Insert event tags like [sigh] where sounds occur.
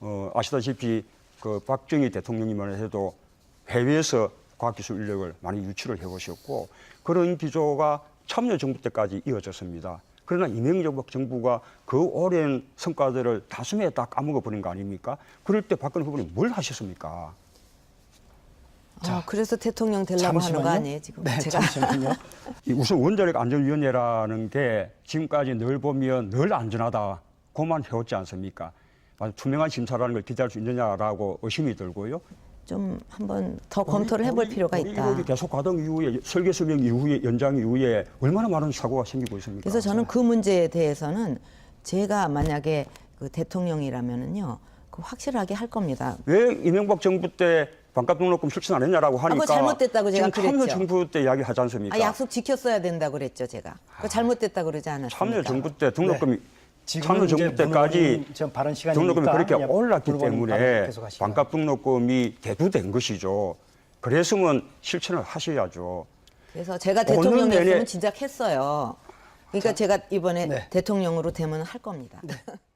어, 아시다시피 그 박정희 대통령님만 해도 해외에서 과학기술 인력을 많이 유치를 해오셨고 그런 기조가 참여정부 때까지 이어졌습니다. 그러나 이명박 정부가 그 오랜 성과들을 다숨에 다 까먹어버린 거 아닙니까? 그럴 때 박근혜 후보는 뭘 하셨습니까? 아, 그래서 대통령 되려고 하는 거 아니에요 지금? 네, 제가 잠시만요. 이 우선 원자력 안전위원회라는 게 지금까지 늘 보면 늘 안전하다. 고만 해왔지 않습니까? 아주 투명한 심사라는 걸 기대할 수 있느냐라고 의심이 들고요. 좀 한번 더 검토를 해볼 필요가 우리 있다. 이렇게 계속 과정 이후에 설계 설명 이후에 연장 이후에 얼마나 많은 사고가 생기고 있습니까? 그래서 저는 그 문제에 대해서는 제가 만약에 그 대통령이라면은요, 그 확실하게 할 겁니다. 왜 이명박 정부 때 반값 등록금 실천 안 했냐라고 하니까 그거 잘못됐다고 제가 지금 참여 그랬죠. 정부 때 이야기 하지 않습니까? 아, 약속 지켰어야 된다고 그랬죠, 제가. 그 잘못됐다 그러지 않았습니까? 참여 정부 때 등록금이 네. 이제 정부 문 때까지 등록금이 그렇게 올랐기 때문에. 반값 등록금이 대두된 것이죠. 그랬으면 실천을 하셔야죠. 그래서 제가 대통령이었으면 내내- 진작 했어요. 그러니까 제가 이번에 네. 대통령으로 되면 할 겁니다. [laughs]